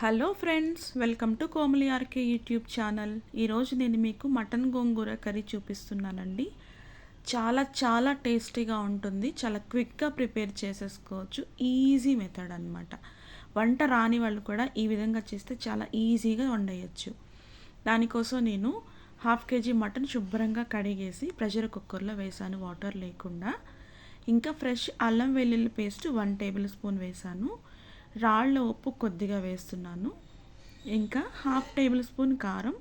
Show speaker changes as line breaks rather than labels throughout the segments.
Hello friends welcome to Komali RK YouTube channel. ఈరోజు నేను మీకు మటన్ గోంగూర కర్రీ చూపిస్తున్నానండి. చాలా చాలా టేస్టీగా ఉంటుంది. చాలా క్విక్గా ప్రిపేర్ చేసేసుకోవచ్చు. ఈజీ మెథడ్ అనమాట వంట రాని వాళ్ళు కూడా ఈ విధంగా చేస్తే చాలా ఈజీగా వండేయచ్చు. దానికోసం నేను హాఫ్ కేజీ మటన్ శుభ్రంగా కడిగేసి ప్రెషర్ కుక్కర్లో వేసాను వాటర్ లేకుండా. ఇంకా ఫ్రెష్ అల్లం వెల్లుల్లి పేస్ట్ వన్ టేబుల్ స్పూన్ వేశాను రాళ్ళ ఉప్పు కొద్దిగా వేస్తున్నాను. ఇంకా హాఫ్ టేబుల్ స్పూన్ కారం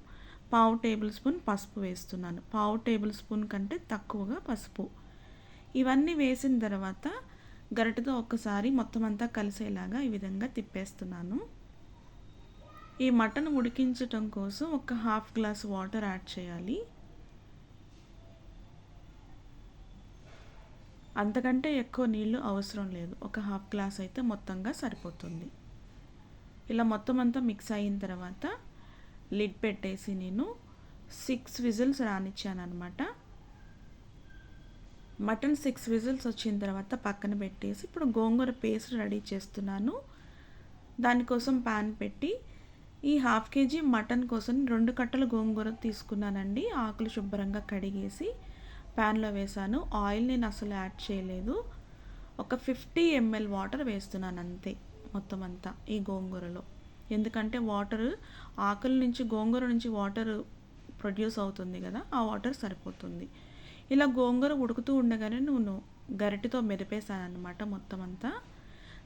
పావు టేబుల్ స్పూన్ పసుపు వేస్తున్నాను. పావు టేబుల్ స్పూన్ కంటే తక్కువగా పసుపు. ఇవన్నీ వేసిన తర్వాత గరిటతో ఒక్కసారి మొత్తం అంతా కలిసేలాగా ఈ విధంగా తిప్పేస్తున్నాను. ఈ మటన్ ఉడికించటం కోసం ఒక హాఫ్ గ్లాస్ వాటర్ యాడ్ చేయాలి. అంతకంటే ఎక్కువ నీళ్ళు అవసరం లేదు. ఒక హాఫ్ గ్లాస్ అయితే మొత్తంగా సరిపోతుంది. ఇలా మొత్తం అంతా మిక్స్ అయిన తర్వాత లిడ్ పెట్టేసి నేను సిక్స్ విజిల్స్ రానిచ్చాను అనమాట మటన్ సిక్స్ విజిల్స్ వచ్చిన తర్వాత పక్కన పెట్టేసి ఇప్పుడు గోంగూర పేస్ట్ రెడీ చేస్తున్నాను. దానికోసం ప్యాన్ పెట్టి ఈ హాఫ్ కేజీ మటన్ కోసం రెండు కట్టలు గోంగూర తీసుకున్నానండి. ఆకులు శుభ్రంగా కడిగేసి ప్యాన్లో వేసాను ఆయిల్ నేను అసలు యాడ్ చేయలేదు. ఒక ఫిఫ్టీ ఎంఎల్ వాటర్ వేస్తున్నాను అంతే మొత్తం అంతా ఈ గోంగూరలో. ఎందుకంటే వాటర్ ఆకుల నుంచి గోంగూర నుంచి వాటర్ ప్రొడ్యూస్ అవుతుంది కదా ఆ వాటర్ సరిపోతుంది. ఇలా గోంగూర ఉడుకుతూ ఉండగానే నువ్వు గరిటితో మెరిపేశాను అనమాట మొత్తం అంతా.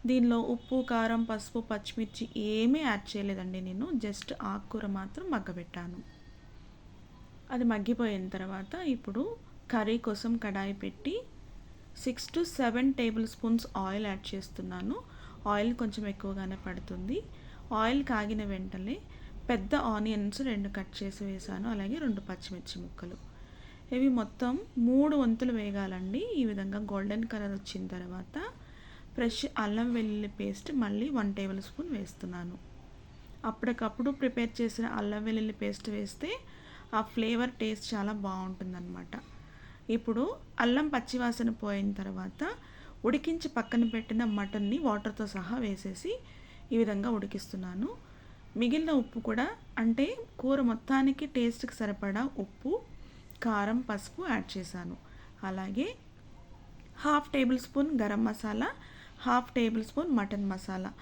దీనిలో ఉప్పు కారం పసుపు పచ్చిమిర్చి ఏమీ యాడ్ చేయలేదండి నేను జస్ట్ ఆకుకూర మాత్రం మగ్గబెట్టాను. అది మగ్గిపోయిన తర్వాత ఇప్పుడు కర్రీ కోసం కడాయి పెట్టి six to seven tablespoons oil add చేస్తున్నాను. ఆయిల్ కొంచెం ఎక్కువగానే పడుతుంది. ఆయిల్ కాగిన వెంటనే పెద్ద ఆనియన్స్ రెండు కట్ చేసి వేసాను. అలాగే రెండు పచ్చిమిర్చి ముక్కలు. ఇవి మొత్తం మూడు వంతులు వేగాలండి. ఈ విధంగా గోల్డెన్ కలర్ వచ్చిన తర్వాత ఫ్రెష్ అల్లం వెల్లుల్లి పేస్ట్ మళ్ళీ వన్ టేబుల్ స్పూన్ వేస్తున్నాను. అప్పటికప్పుడు ప్రిపేర్ చేసిన అల్లం వెల్లుల్లి పేస్ట్ వేస్తే ఆ ఫ్లేవర్ టేస్ట్ చాలా బాగుంటుందన్నమాట. ఇప్పుడు అల్లం పచ్చివాసన పోయిన తర్వాత ఉడికించి పక్కన పెట్టిన మటన్ని వాటర్తో సహా వేసేసి ఈ విధంగా ఉడికిస్తున్నాను. మిగిలిన ఉప్పు కూడా అంటే కూర మొత్తానికి టేస్ట్కి సరిపడా ఉప్పు కారం పసుపు యాడ్ చేశాను. అలాగే half tablespoon garam masala half tablespoon mutton masala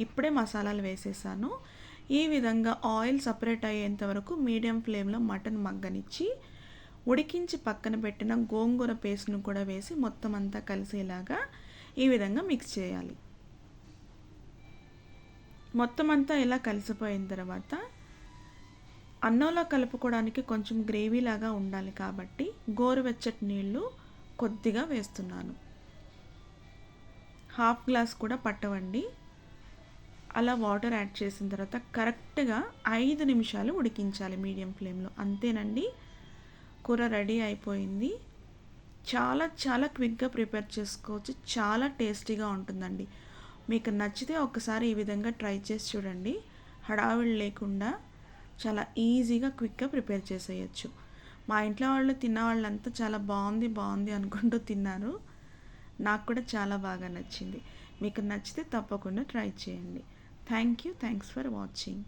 ఇప్పుడే మసాలాలు వేసేసాను. ఈ విధంగా ఆయిల్ సపరేట్ అయ్యేంత వరకు మీడియం ఫ్లేమ్లో మటన్ మగ్గనిచ్చి ఉడికించి పక్కన పెట్టిన గోంగూర పేస్ట్ను కూడా వేసి మొత్తం అంతా కలిసేలాగా ఈ విధంగా మిక్స్ చేయాలి. మొత్తం అంతా ఇలా కలిసిపోయిన తర్వాత అన్నంలో కలుపుకోవడానికి కొంచెం గ్రేవీలాగా ఉండాలి కాబట్టి గోరువెచ్చటి నీళ్ళు కొద్దిగా వేస్తున్నాను. హాఫ్ గ్లాస్ కూడా పట్టవండి. అలా వాటర్ యాడ్ చేసిన తర్వాత కరెక్ట్గా ఐదు నిమిషాలు ఉడికించాలి మీడియం ఫ్లేమ్లో. అంతేనండి? కూర రెడీ అయిపోయింది. చాలా చాలా క్విక్గా ప్రిపేర్ చేసుకోవచ్చు. చాలా టేస్టీగా ఉంటుందండి. మీకు నచ్చితే ఒకసారి ఈ విధంగా ట్రై చేసి చూడండి. హడావిడి లేకుండా చాలా ఈజీగా క్విక్గా ప్రిపేర్ చేసేయచ్చు. మా ఇంట్లో వాళ్ళు తిన్న వాళ్ళంతా చాలా బాగుంది బాగుంది అనుకుంటూ తిన్నారు. నాకు కూడా చాలా బాగా నచ్చింది. మీకు నచ్చితే తప్పకుండా ట్రై చేయండి. Thank you. Thanks for watching.